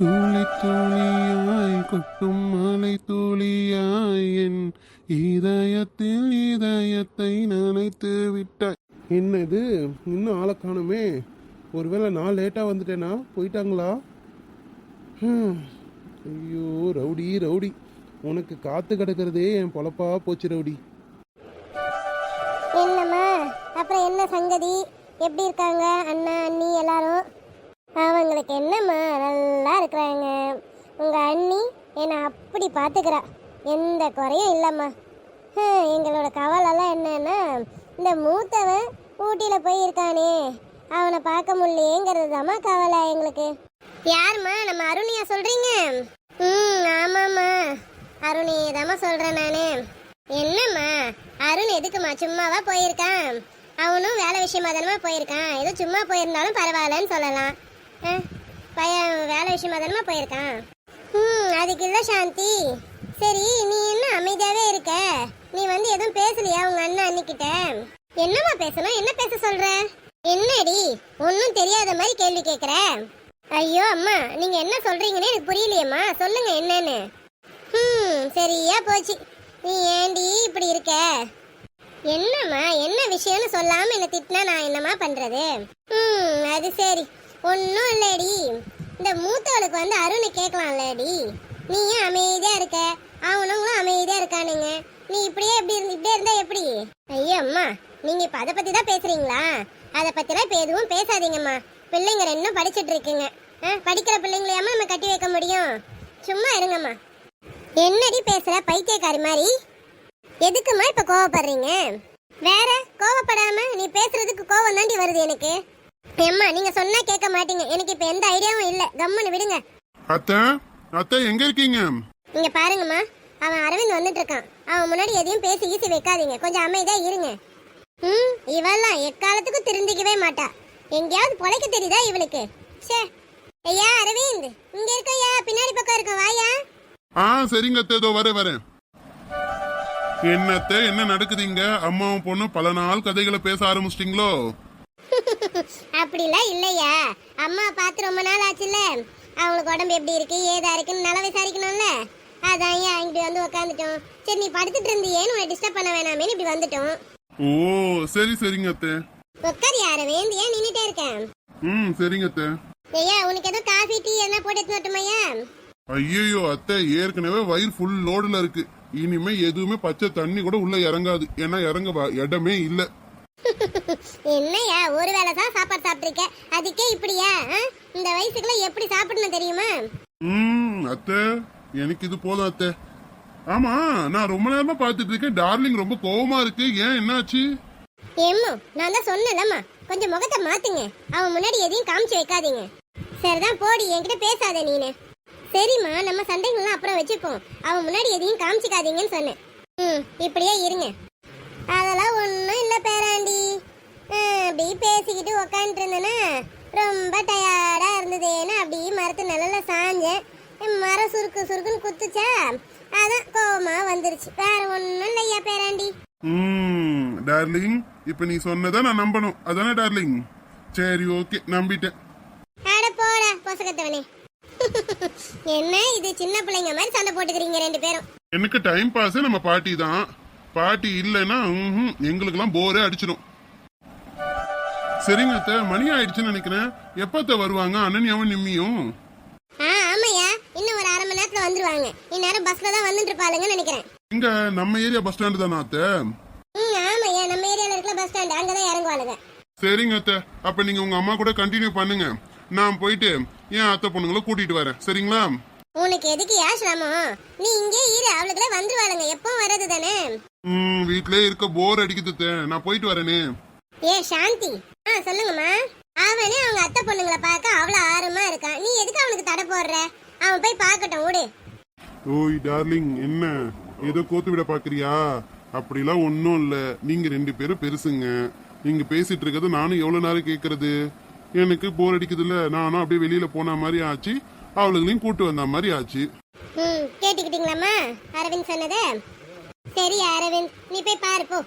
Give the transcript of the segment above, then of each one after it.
தூளி தூளியாய் கொட்டும் மலை தூளியாய் என் இதயத்தில் இதயத்தை நினைத்து விட்டாய். என்னது? இன்னும் ஆளை காணுமே. ஒருவேளை நான் லேட்டாக வந்துட்டேனா? போயிட்டாங்களா? ஐயோ ரவுடி ரவுடி. உனக்கு காத்து கிடக்கிறதே என் பொழப்பா போச்சு ரவுடி. என்னம்மா? அப்புறம் என்ன சங்கதி? எப்படி இருக்காங்க? அண்ணா அண்ணி எல்லாரும்? அவங்களுக்கு என்னம்மா? நல்லா இருக்கிறாங்க. உங்கள் அண்ணி என்னை அப்படி பார்த்துக்கிறா எந்த குறையும் இல்லைம்மா. எங்களோட கவலைலாம் என்னன்னா இந்த மூத்தவன் ஊட்டியில் போய் இருக்கானே அவனை பார்க்க முடியலேங்கிறது தாம்மா கவலை எங்களுக்கு. யாரும்மா? நம்ம அருணியா சொல்கிறீங்க ம் ஆமாம்மா. அருணியை தாம்மா சொல்கிறேன் நான். என்னம்மா? அருண் எதுக்குமா சும்மாவா போயிருக்கான். அவனும் வேலை விஷயமா தானம்மா போயிருக்கான். ஏதோ சும்மா போயிருந்தாலும் பரவாயில்லன்னு சொல்லலாம். பையன் வேலை விஷயமா தானே போயிருக்கான்? ம் அதுக்கு இல்லை சாந்தி. சரி நீ என்ன அமைதியாகவே இருக்க? நீ வந்து எதுவும் பேசலையா உங்க அண்ணன் அண்ணிக்கிட்ட? என்னம்மா பேசணும்? என்ன பேச சொல்ற? என்னடி ஒன்றும் தெரியாத மாதிரி கேள்வி கேட்குற ஐயோ அம்மா நீங்க என்ன சொல்றீங்கன்னு எனக்கு புரியலையேம்மா. சொல்லுங்க என்னன்னு. ம் சரியா போச்சு. நீ ஏண்டி இப்படி இருக்க? என்னம்மா என்ன விஷயம்னு சொல்லாம என்ன திட்டினா நான் என்னம்மா பண்றது? ம் அது சரி. ஒன்றும் இல்லடி. இந்த மூத்தவளுக்கு வந்து அருணை கேட்கலாம்லடி. நீ ஏன் அமைதியாக இருக்க அவனுங்களும் அமைதியாக இருக்கானுங்க. நீ இப்படியே இப்படி இருந்து இப்படியே இருந்தா எப்படி? ஐயோ அம்மா நீங்கள் இப்போ அதை பற்றி தான் பேசுகிறீங்களா அதை பற்றிலாம் இப்போ எதுவும் பேசாதீங்கம்மா. பிள்ளைங்க ரெண்டும் படிச்சுட்டு இருக்குங்க. ஆ, படிக்கிற பிள்ளைங்களையாம நம்ம கட்டி வைக்க முடியும். சும்மா இருங்கம்மா. என்னடி பேசுகிற பைத்தியக்காரி மாதிரி? எதுக்குமா இப்போ கோவப்படுறீங்க? வேற கோவப்படாம நீ பேசுறதுக்கு கோவம் தாண்டி வருது எனக்கு. ஏம்மா நீங்க சொன்னா கேட்க மாட்டீங்க. எனக்கு இப்ப எந்த ஐடியாவும் இல்ல. கம்முன்னு விடுங்க. அத்தை அத்தை எங்க இருக்கீங்க? இங்க பாருங்கம்மா. அவன் அரவிந்த் வந்துட்டு இருக்கான். அவன் முன்னாடி எதையும் பேசி ஈசி வைக்காதீங்க. கொஞ்சம் அமைதியா இருங்க. ம் இவெல்லாம் எக்காலத்துக்கும் திருந்திக்கவே மாட்டா. எங்கேயாவது பொழைக்க தெரியுதா இவளுக்கு? ச்சே. ஐயா அரவிந்த் இங்க இருக்கையா பின்னாடி பக்கம் இருக்க வாயா. ஆ சரிங்க அத்தை. இதோ வரேன் வரேன். என்னத்த என்ன நடக்குதுங்க அம்மாவும் பொண்ணும் பல நாள் கதைகளை பேச ஆரம்பிச்சிட்டிங்களோ? அப்படிலாம் இல்லையா? அம்மா பார்த்து ரொம்ப நாள் ஆச்சுல்ல? அவங்களுக்கு உடம்பு எப்படி இருக்கு ஏதா இருக்குன்னு நல்லா விசாரிக்கணும்ல? அதான் ஏன் இப்படி வந்து உக்காந்துட்டோம். சரி நீ படுத்துட்டு இருந்தியேன்னு உன்னை டிஸ்டர்ப் பண்ண வேணாமேன்னு இப்படி வந்துட்டோம். ஓ சரி சரிங்க அத்தை. உட்கார் யார? ஏன் நின்னுட்டே இருக்கேன் ம் சரிங்க அத்தை. ஐயா உனக்கு எதுவும் காஃபி டீ எதனா போட்டு எடுத்து வரட்டுமாய்யா ஐயோ அத்தை ஏற்கனவே வயிறு ஃபுல் லோடுல இருக்கு. இனிமே எதுவுமே பச்சை தண்ணி கூட உள்ள இறங்காது. ஏன்னா இறங்க இடமே இல்ல. என்னய்யா ஒரு வேளை தான் சாப்பாடு சாப்பிட்டுருக்க? அதுக்கே இப்படியா? இந்த வயசுக்குள்ள எப்படி சாப்பிடணும் தெரியுமா? ம் அத்தை. எனக்கு இது போதும் அத்தை. ஆமா நான் ரொம்ப நேரமா பார்த்துட்டு இருக்கேன். டார்லிங் ரொம்ப கோவமா இருக்கு. ஏன் என்னாச்சு? ஏம்மோ நான் தான் சொன்னேன்லம்மா. கொஞ்சம் முகத்தை மாத்துங்க. அவன் முன்னாடி எதையும் காமிச்சு வைக்காதீங்க. சரிதான் போடி. என்கிட்ட பேசாத நீனு. சரிம்மா நம்ம சண்டைகள்லாம் அப்புறம் வச்சுப்போம். அவன் முன்னாடி எதையும் காமிச்சிக்காதீங்கன்னு சொன்னேன். ம் இப்படியே இருங்க. அதெல்லாம் ஒன்றும் இல்லை பேராண்டி ஆ, அப்படி பேசிக்கிட்டு உக்காந்துட்டு இருந்தேன்னா ரொம்ப டயர்டாக இருந்ததேன்னு அப்படியே மரத்து நிழல்ல சாஞ்சேன். மரம் சுருக்கு சுருக்குன்னு குத்துச்சா அதான் கோவமா வந்துருச்சு. வேற ஒன்றும் இல்லையா பேராண்டி? ம் டார்லிங் இப்ப நீ சொன்னதை நான் நம்பணும். அதானே டார்லிங் சரி ஓகே நம்பிட்டேன். அட போடா பொசகத்தவனே. என்ன இது சின்ன பிள்ளைங்க மாதிரி சண்டை போட்டுக்கிறீங்க ரெண்டு பேரும்? எனக்கு டைம் பாஸ் நம்ம பாட்டி தான். பாட்டி இல்லைன்னா எங்களுக்கெல்லாம் போரே அடிச்சிடும் சரிங்க அத்தை மணி ஆயிடுச்சுன்னு நினைக்கிறேன். எப்பத்த வருவாங்க? அனன்யாவும் நிம்மியும்? ஆ ஆமாய்யா. இன்னும் ஒரு அரை மணி நேரத்துல வந்துருவாங்க. இந்நேரம் பஸ்ல தான் வந்துட்டு இருப்பாளுங்கன்னு நினைக்கிறேன். இங்க நம்ம ஏரியா பஸ் ஸ்டாண்டு தானே அத்தை? ம் ஆமாய்யா. நம்ம ஏரியால இருக்கிற பஸ் ஸ்டாண்ட் அங்கதான் இறங்குவாளுங்க. சரிங்க அத்தை. அப்ப நீங்க உங்க அம்மா கூட கண்டினியூ பண்ணுங்க. நான் போயிட்டு என் அத்தை பொண்ணுங்களை கூட்டிட்டு வரேன். சரிங்களா? உனக்கு எதுக்கு யா சிரமம்? நீ இங்கே இரு. அவளுக்குலாம் வந்துருவாளுங்க. எப்போ வர்றது தானே? ம் வீட்லயே இருக்க போர் அடிக்குது அத்தை. நான் போயிட்டு வரேனே. ஏ சாந்தி. ஆ சொல்லுங்கம்மா. அவனே அவங்க அத்தை பொண்ணுங்களை பார்க்க அவ்வளோ ஆர்வமா இருக்கான் நீ எதுக்கு அவனுக்கு தடை போடுற? அவன் போய் பார்க்கட்டும் விடு. ஓய் டார்லிங் என்ன? ஏதோ கோத்து விட பாக்குறியா அப்படிலாம் ஒன்றும் இல்ல. நீங்க ரெண்டு பேரும் பெருசுங்க. நீங்க பேசிட்டு இருக்கிறது நானும் எவ்வளவு நேரம் கேக்குறது? எனக்கு போர் அடிக்குதுல்ல. நானும் அப்படியே வெளியில போன மாதிரி ஆச்சு. அவளுங்களையும் கூட்டு வந்த மாதிரி ஆச்சு. ம் கேட்டுக்கிட்டீங்களாம்மா? அரவிந்த் சொன்னதே? சரி அரவிந்த். நீ போய் பாரு போ.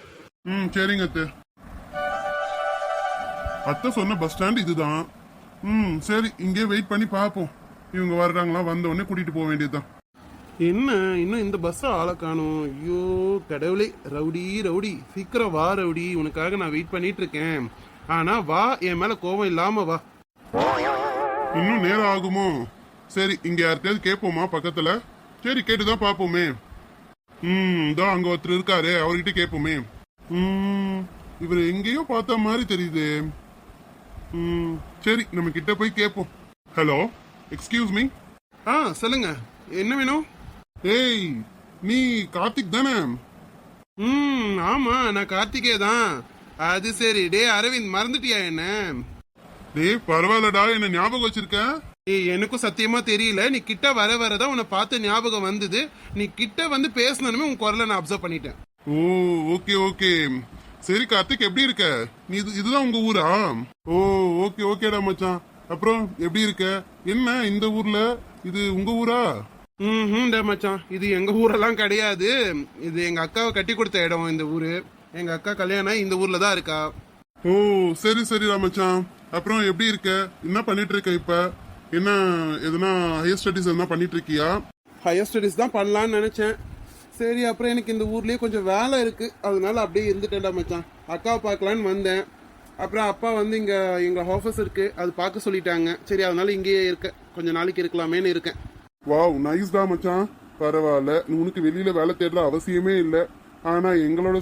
ம் சரிங்க அத்தை. அத்தை சொன்ன பஸ் ஸ்டாண்ட் இதுதான். ம் சரி இங்கே வெயிட் பண்ணி பார்ப்போம். இவங்க வர்றாங்களா வந்த உடனே கூட்டிட்டு போக வேண்டியதுதான் என்ன இன்னும் இந்த பஸ் ஆளை காணும்? ஐயோ கடவுளே ரவுடி ரவுடி. சீக்கிரம் வா ரவுடி. உனக்காக நான் வெயிட் பண்ணிட்டு இருக்கேன். ஆனா வா என் மேல கோவம் இல்லாம வா. இன்னும் நேரம் ஆகுமோ? சரி இங்க யார்கிட்டயாவது கேட்போமா பக்கத்துல? சரி கேட்டுதான் பாப்போமே ம் இதோ அங்க ஒருத்தர் இருக்காரு அவர்கிட்ட கேட்போமே. ம் இவர் எங்கேயோ பார்த்த மாதிரி தெரியுது. ம் சரி நம்ம கிட்ட போய் கேட்போம் ஹலோ எக்ஸ்கியூஸ் மீ ஆ சொல்லுங்க. என்ன வேணும்? ஏய் நீ கார்த்திக் தானே? ம் ஆமா நான் கார்த்திகே தான். அது சரி டே அரவிந்த் மறந்துட்டியா என்ன? டேய் பரவாயில்லடா என்ன ஞாபகம் வச்சிருக்க? ஏய் எனக்கும் சத்தியமா தெரியல. நீ கிட்ட வர வரதான் உன்னை பார்த்து ஞாபகம் வந்தது. நீ கிட்ட வந்து பேசணுமே உன் குரலை நான் அப்சர்வ் பண்ணிட்டேன். ஓ ஓகே ஓகே சரி கார்த்திக் எப்படி இருக்க? நீ இது இதுதான் உங்க ஊரா? ஓ ஓகே ஓகேடா மச்சான். அப்புறம் எப்படி இருக்க? என்ன இந்த ஊர்ல? இது உங்க ஊரா? ம் மச்சான். இது எங்க ஊரெல்லாம் கிடையாது. இது எங்க அக்காவை கட்டி கொடுத்த இடம் இந்த ஊரு. எங்க அக்கா கல்யாணம் இந்த ஊர்ல தான் இருக்கா. ஓ சரி சரிடா மச்சான். அப்புறம் எப்படி இருக்க? என்ன பண்ணிட்டு இருக்க இப்ப? என்ன எதுனா ஹையர் ஸ்டடிஸ் எதுனா பண்ணிட்டு இருக்கியா? ஹையர் ஸ்டடிஸ் தான் பண்ணலாம்னு நினைச்சேன். சரி அப்புறம் எனக்கு இந்த ஊர்லயே கொஞ்சம் வேலை இருக்கு. அதனால அப்படியே இருந்துட்டேன்டா மச்சான். அக்காவை பார்க்கலான்னு வந்தேன். அப்புறம் அப்பா வந்து இங்க எங்க ஆஃபீஸ் இருக்கு. அது பார்க்க சொல்லிட்டாங்க. சரி அதனால இங்கேயே இருக்க. கொஞ்ச நாளைக்கு இருக்கலாமேன்னு இருக்கேன். வாவ் நைஸ்டா மச்சான். பரவாயில்ல. உனக்கு வெளியில வேலை தேடுற அவசியமே இல்ல. ஆனா எங்களோட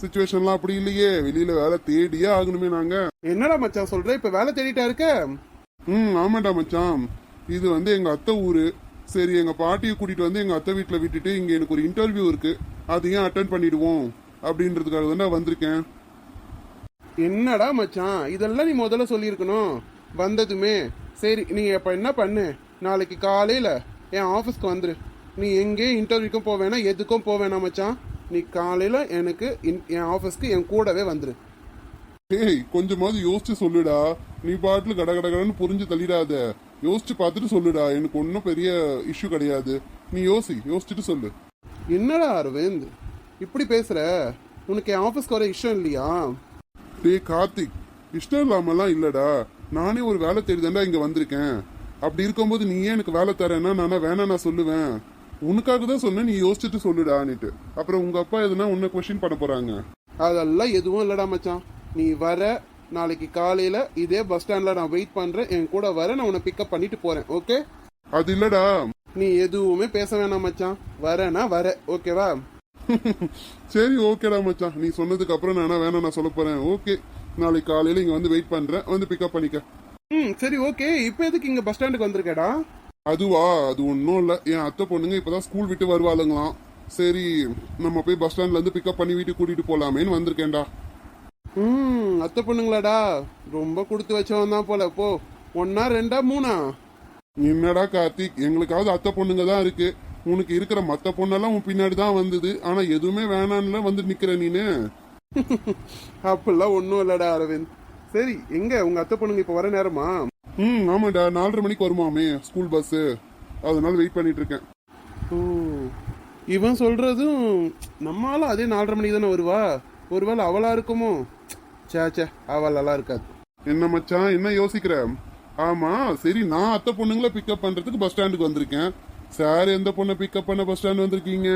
சுச்சுவேஷன்லாம் அப்படி இல்லையே. வெளியில வேலை தேடியே ஆகணுமே நாங்க. என்னடா மச்சான் சொல்ற? இப்ப வேலை தேடிட்டா இருக்க? ம் ஆமாண்டா மச்சான். இது வந்து எங்க அத்தை ஊரு. சரி எங்க பாட்டியை கூட்டிட்டு வந்து எங்க அத்தை வீட்டில் விட்டுட்டு இங்க எனக்கு ஒரு இன்டர்வியூ இருக்கு. அதையும் அட்டன் பண்ணிடுவோம்? அப்படின்றதுக்காக தான் நான் வந்திருக்கேன். என்னடா மச்சான் இதெல்லாம் நீ முதல்ல சொல்லியிருக்கணும். வந்ததுமே. சரி நீ இப்போ என்ன பண்ணு? நாளைக்கு காலையில என் ஆஃபீஸ்க்கு வந்துரு. நீ எங்கேயும் இன்டர்வியூக்கும் போவேணா எதுக்கும் போவேணா மச்சான். நீ காலையில எனக்கு இன்- என் ஆஃபீஸ்க்கு என் கூடவே வந்துரு. ஏய் கொஞ்சமாவது யோசிச்சு சொல்லுடா. நீ பாட்டில் கட கட கடன்னு புரிஞ்சு தள்ளிடாத. யோசிச்சு பார்த்துட்டு சொல்லுடா. எனக்கு ஒன்றும் பெரிய இஷ்யூ கிடையாது. நீ யோசி யோசிச்சுட்டு சொல்லு. என்னடா அரவிந்த்? இப்படி பேசுற? உனக்கு என் ஆஃபீஸ்க்கு வர இஷ்டம் இல்லையா? டேய் கார்த்திக் இஷ்டம் இல்லாமலாம் இல்லடா. நானே ஒரு வேலை தேடிதாண்டா இங்க வந்திருக்கேன். அப்படி இருக்கும்போது நீ ஏன் எனக்கு வேலை தரேன்னா நானா வேணா நான் சொல்லுவேன். உனக்காக தான் சொன்னேன் நீ யோசிச்சுட்டு சொல்லுடான்னுட்டு. அப்புறம் உங்க அப்பா எதுனா உன்னை கொஸ்டின் பண்ண போறாங்க? அதெல்லாம் எதுவும் இல்லடா மச்சான். நீ வர நாளைக்கு காலையில இதே பஸ் ஸ்டாண்ட்ல நான் வெயிட் பண்றேன். என் கூட வர நான் உன்னை பிக்கப் பண்ணிட்டு போறேன். ஓகே அது இல்லடா. நீ எதுவுமே பேச வேணாம் மச்சான். வரேனா வர. ஓகேவா சரி ஓகேடா மச்சான். நீ சொன்னதுக்கு அப்புறம் நானா வேணா நான் சொல்ல போறேன். ஓகே நாளைக்கு காலையில இங்க வந்து வெயிட் பண்றேன். வந்து பிக்கப் பண்ணிக்க. ம் சரி ஓகே இப்போ எதுக்கு இங்க பஸ் ஸ்டாண்டுக்கு வந்திருக்கேடா? அதுவா? அது ஒன்றும் இல்லை. என் அத்தை பொண்ணுங்க இப்பதான் ஸ்கூல் விட்டு வருவாளுங்களாம். சரி நம்ம போய் பஸ் ஸ்டாண்ட்ல இருந்து பிக்கப் பண்ணி வீட்டுக்கு கூட்டிட்டு போலாமேன்னு வந்திருக்கேன்டா. ம் அத்தை பொண்ணுங்களாடா. ரொம்ப கொடுத்து வச்சவன் தான் போல. போ ஒன்னா ரெண்டா மூணா? என்னடா கார்த்திக் எங்களுக்காவது அத்தை பொண்ணுங்க தான் இருக்கு. உனக்கு இருக்கிற மத்த பொண்ணெல்லாம் உன் பின்னாடி தான் வந்தது. ஆனா எதுவுமே வேணான்ல வந்து நிக்கிற நீனு? அப்படிலாம் ஒன்றும் இல்லடா அரவிந்த். சரி எங்க? உங்க அத்தை பொண்ணுங்க இப்போ வர நேரமா? ம் ஆமாடா. நாலரை மணிக்கு வருமாமே ஸ்கூல் பஸ் அதனால வெயிட் பண்ணிட்டு இருக்கேன். ஓ இவன் சொல்றதும் நம்மளால அதே நாலரை மணிக்கு தானே வருவா? ஒருவேளை அவளா இருக்குமோ? சே சே அவளெல்லாம் இருக்காது. என்ன மச்சான் என்ன யோசிக்கிற? ஆமா சரி நான் அத்தை பொண்ணுங்களை பிக்கப் பண்றதுக்கு பஸ் ஸ்டாண்டுக்கு வந்திருக்கேன். சார் எந்த பொண்ணை பிக்கப் பண்ண பஸ் ஸ்டாண்ட் வந்திருக்கீங்க?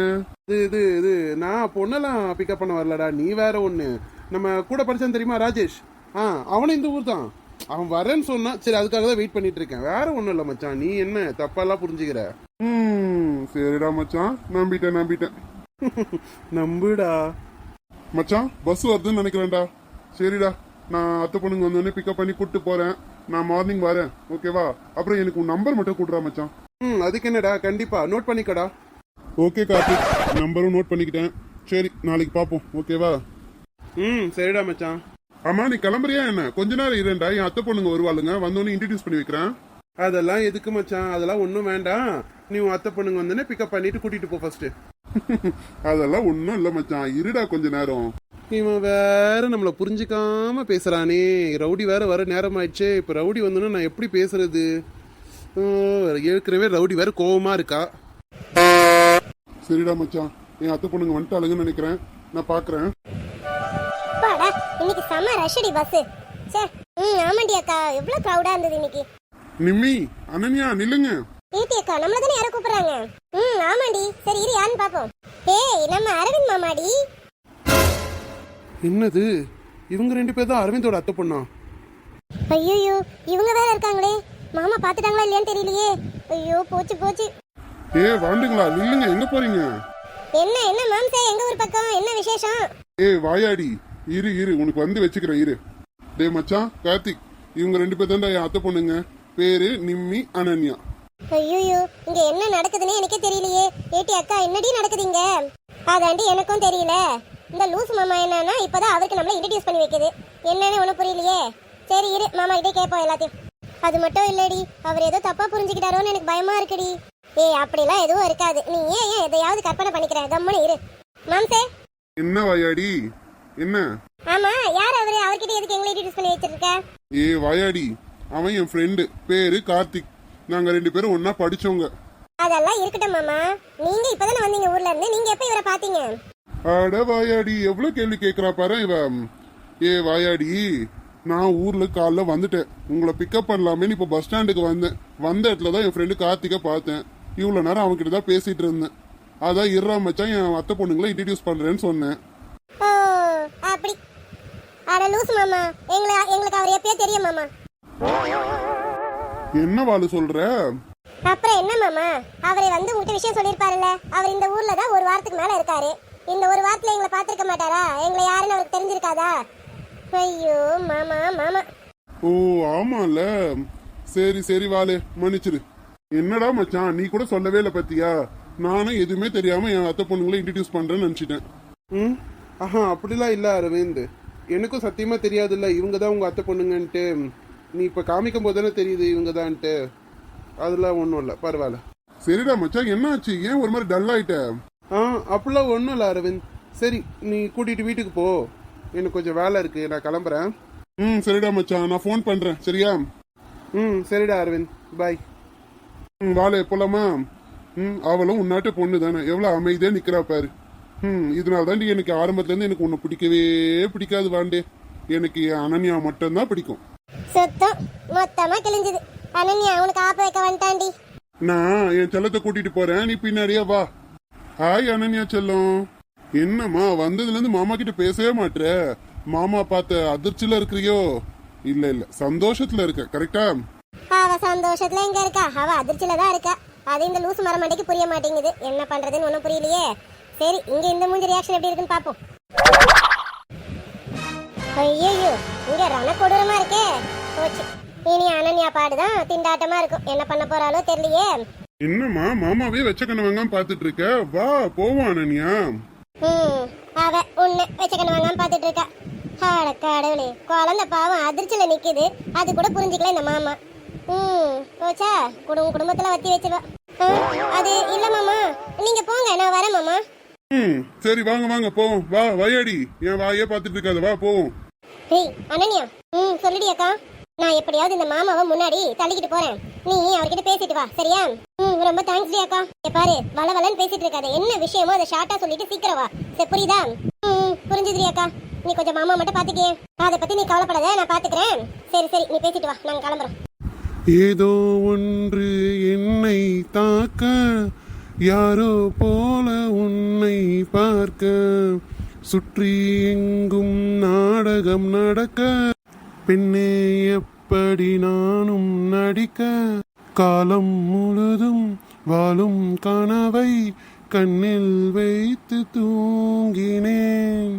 இது இது இது நான் பொண்ணெல்லாம் பிக்கப் பண்ண வரலடா. நீ வேற ஒண்ணு. நம்ம கூட படிச்சான் தெரியுமா ராஜேஷ்? ஆ அவனும் இந்த ஊர் தான். அவன் வரேன்னு சொன்னான் சரி அதுக்காக தான் வெயிட் பண்ணிட்டு இருக்கேன். வேற ஒண்ணும் இல்ல மச்சான். நீ என்ன தப்பாலாம் புரிஞ்சுக்கிற? ம் சரிடா மச்சான். நம்பிட்டேன் நம்பிட்டேன். நம்புடா. மச்சான் பஸ் வருதுன்னு நினைக்கிறேன்டா. சரிடா. நான் அத்தை பொண்ணுங்க வந்தோடனே பிக்கப் பண்ணி கூட்டு போறேன். நான் மார்னிங் வரேன். ஓகேவா அப்புறம் எனக்கு உன் நம்பர் மட்டும் கூட்டுறா மச்சான். ம் அதுக்கு என்னடா? கண்டிப்பா. நோட் பண்ணிக்கடா. ஓகே கார்த்திக் நம்பரும் நோட் பண்ணிக்கிட்டேன். சரி நாளைக்கு பார்ப்போம் ஓகேவா ம் சரிடா மச்சான். ஆமா நீ கிளம்புறியா என்ன? கொஞ்ச நேரம் இரண்டா என் அத்தை பொண்ணுங்க வருவாளுங்க. வந்தோடனே இன்ட்ரடியூஸ் பண்ணி வைக்கிறேன். அதெல்லாம் எதுக்கு மச்சான்? அதெல்லாம் ஒன்றும் வேண்டாம். நீ உன் அத்தை பொண்ணுங்க வந்தோடனே பிக்கப் பண்ணிட்டு கூட்டிட்டு போ ஃபர்ஸ்ட் அதெல்லாம் ஒன்றும் இல்லை மச்சான். இருடா கொஞ்ச நேரம். இவன் வேற நம்மள புரிஞ்சுக்காம பேசுறானே. ரவுடி வேற வர நேரம் ஆயிடுச்சே இப்ப ரவுடி வந்தோன்னா நான் எப்படி பேசுறது? ஏற்கனவே ரவுடி வேற கோவமா இருக்கா? சரிடா மச்சான். என் அத்தை பொண்ணுங்க வந்துட்டாளுங்கன்னு நினைக்கிறேன். நான் பார்க்கறேன் இன்னைக்கு செம ரஷ்டி பஸ் சே ம் ஆமாண்டி அக்கா. எவ்வளோ க்ரௌடாக இருந்தது இன்னைக்கு. நிம்மி அனன்யா நில்லுங்க. ஏட்டி அக்கா நம்மள தானே யாரோ கூப்பிடுறாங்க? ம் ஆமாண்டி. சரி இரு யாருன்னு பாப்போம். ஏய் நம்ம அரவிந்த் மாமாடி. என்னது? இவங்க ரெண்டு பேர் தான் அரவிந்தோட அத்தை பொண்ணா? ஐயோ இவங்க வேற இருக்காங்களே. மாமா பாத்துட்டாங்களா இல்லையான்னு தெரியலையே. ஐயோ போச்சு போச்சு. ஏ வாண்டுங்களா? நில்லுங்க எங்க போறீங்க? என்ன என்ன மாம்சே எங்க ஊர் பக்கம்? என்ன விசேஷம்? ஏ வாயாடி. இரு இரு. உனக்கு வந்து வச்சுக்கிறேன் இரு. டே மச்சான் கார்த்திக் இவங்க ரெண்டு பேர் தான் என் அத்தை பொண்ணுங்க. பேரு நிம்மி அனன்யா. ஐயோ இங்க என்ன நடக்குதுன்னு எனக்கே தெரியலையே. ஏட்டி அக்கா என்னடி நடக்குதுங்க அதாண்டி எனக்கும் தெரியல. இந்த லூஸ் மாமா என்னன்னா இப்பதான் அவருக்கு நம்மள இன்ட்ரடியூஸ் பண்ணி வைக்குது. என்னன்னு ஒன்றும் புரியலையே. சரி இரு மாமா கிட்டே கேட்போம் எல்லாத்தையும். அது மட்டும் இல்லடி அவர் ஏதோ தப்பா புரிஞ்சுக்கிட்டாரோன்னு எனக்கு பயமா இருக்குடி. ஏய் அப்படிலாம் எதுவும் இருக்காது. நீ ஏன் ஏன் எதையாவது கற்பனை பண்ணிக்கிற? கம்முன்னு இரு. மாம்சே. என்ன வாயாடி? என்ன? ஆமா யார் அவரு? அவர்கிட்ட எதுக்கு எங்களை இன்ட்ரடியூஸ் பண்ணி வச்சிருக்க? ஏ வாயாடி. அவன் என் ஃப்ரெண்டு பேரு கார்த்திக். நாங்க ரெண்டு பேரும் ஒன்னா படிச்சவங்க. அதெல்லாம் இருக்கட்டும் மாமா. நீங்க இப்பதானே வந்தீங்க ஊர்ல இருந்து. நீங்க எப்ப இவரை பாத்தீங்க அட வாயாடி எவ்வளவு கேள்வி கேக்குறா பாரு இவ. ஏ வாயாடி நான் ஊர்ல காலைல வந்துட்டேன். உங்களை பிக்கப் பண்ணலாமேன்னு இப்ப பஸ் ஸ்டாண்டுக்கு வந்தேன். வந்த இடத்துல தான் என் ஃப்ரெண்டு கார்த்திகை பார்த்தேன். இவ்வளவு நேரம் அவன்கிட்ட தான் பேசிட்டு இருந்தேன். அதான் இருறா மச்சான் என் அத்தை பொண்ணுங்களை இன்ட்ரடியூஸ் பண்றேன்னு சொன்னேன். அப்படி. அட லூஸ் மாமா எங்களை எங்களுக்கு அவர் எப்பயோ தெரியும் மாமா. என்ன வாழ சொல்ற? அப்புறம் என்ன மாமா? அவரை வந்து உங்ககிட்ட விஷயம் சொல்லியிருப்பாருல்ல. அவர் இந்த ஊர்ல தான் ஒரு வாரத்துக்கு மேல இருக்காரு. இந்த ஒரு வாரத்துல எங்களை பார்த்திருக்க மாட்டாரா? எங்களை யாருன்னு அவருக்கு தெரிஞ்சிருக்காதா? ஐயோ மாமா மாமா. ஓ ஆமால. சரி சரி வாளு மன்னிச்சிரு. என்னடா மச்சான் நீ கூட சொல்லவே இல்லை பத்தியா? நானும் எதுவுமே தெரியாம என் அத்தை பொண்ணுங்களை இன்ட்ரடியூஸ் பண்றேன்னு நினைச்சிட்டேன். ம் ஆஹா அப்படிலாம் இல்லை அரவிந்த். எனக்கும் சத்தியமா தெரியாதுல்ல இவங்க தான் உங்க அத்தை பொண்ணுங்கன்ட்டு. நீ இப்போ காமிக்கும் போது தானே தெரியுது இவங்க தான்ட்டு அதெல்லாம் ஒன்றும் இல்லை பரவாயில்ல. சரிடா மச்சான் என்னாச்சு? ஏன் ஒரு மாதிரி டல் ஆயிட்ட? ஆ அப்படிலாம் ஒன்றும் இல்லை அரவிந்த். சரி நீ கூட்டிட்டு வீட்டுக்கு போ. எனக்கு கொஞ்சம் வேலை இருக்கு நான் கிளம்புறேன். ம் சரிடா மச்சான் நான் ஃபோன் பண்றேன் சரியா? ம் சரிடா அரவிந்த். பாய் ம் வாழை போலாமா? ம் அவளும் உன்னாட்ட பொண்ணு தானே. எவ்வளவு அமைதியா நிக்கிறா பாரு. ம் இதனால தாண்டி எனக்கு ஆரம்பத்துல இருந்து எனக்கு உன்னை பிடிக்கவே பிடிக்காது வாண்டே. எனக்கு என் அனன்யா மட்டும்தான் பிடிக்கும். சுத்தம் மொத்தமா கிழிஞ்சது. அனன்யா உனக்கு ஆப்ப வைக்க வந்துட்டாண்டி நான் என் செல்லத்தை கூட்டிட்டு போறேன். நீ பின்னாடியே வா. ஹாய் அனன்யா செல்லம். என்னம்மா வந்ததுல இருந்து மாமா கிட்ட பேசவே மாட்ற? மாமா பார்த்த அதிர்ச்சியில இருக்கிறியோ? இல்ல இல்ல சந்தோஷத்துல இருக்க கரெக்டா அவ சந்தோஷத்துல எங்க இருக்கா. அவ அதிர்ச்சியில தான் இருக்கா. அது இந்த லூசு மரமண்டைக்கு புரிய மாட்டேங்குது. என்ன பண்றதுன்னு ஒண்ணும் புரியலையே. சரி இங்க இந்த மூஞ்சி ரியாக்ஷன் எப்படி இருக்குன்னு பாப்போம். ஐயோ இங்க ரண கொடூரமா இருக்கே. போச்சு. இனி அனன்யா பாடுதான் திண்டாட்டமா இருக்கும். என்ன பண்ண போறாலோ தெரியலையே. என்னம்மா மாமாவே வச்ச கண்ணவங்க பாத்துட்டு இருக்க வா போவோம் அனன்யா. ம் அவ உன்னை வச்சுக்கணும் வாங்காம பாத்துட்டு இருக்கா அட கடவுளே குழந்தை பாவம் அதிர்ச்சியில நிக்குது. அது கூட புரிஞ்சுக்கல இந்த மாமா. ம் போச்சா? குடும்ப குடும்பத்துல வத்தி வச்சிருவா. அது இல்ல மாமா. நீங்க போங்க நான் வரேன் மாமா. ம் சரி வாங்க வாங்க போவோம். வா வயாடி. என் வாயே பாத்துட்டு இருக்காத வா போவோம். ஹேய் அனன்யா. ம் சொல்லுடி அக்கா. நான் எப்படியாவது இந்த மாமாவை முன்னாடி தள்ளிக்கிட்டு போறேன். நீ அவர்கிட்ட பேசிட்டு வா சரியா? ம் ரொம்ப தேங்க்ஸ் டி அக்கா. பாரு வள வளன்னு பேசிட்டு இருக்காத. என்ன விஷயமோ அதை ஷார்ட்டா சொல்லிட்டு சீக்கிரம் வா. சரி புரியுதா? ம் புரிஞ்சுதுடி அக்கா. நீ கொஞ்சம் மாமா மட்டும் பாத்துக்கே. அதை பத்தி நீ கவலைப்படாத நான் பாத்துக்கிறேன். சரி சரி நீ பேசிட்டு வா. நாங்க கிளம்புறோம். ஏதோ ஒன்று என்னை தாக்க யாரோ போல உன்னை பார்க்க. சுற்றி எங்கும் நாடகம் நடக்க பெண்ணே இப்படி நானும் நடிக்க காலம் முழுதும் வாழும் கனவை கண்ணில் வைத்து தூங்கினேன்.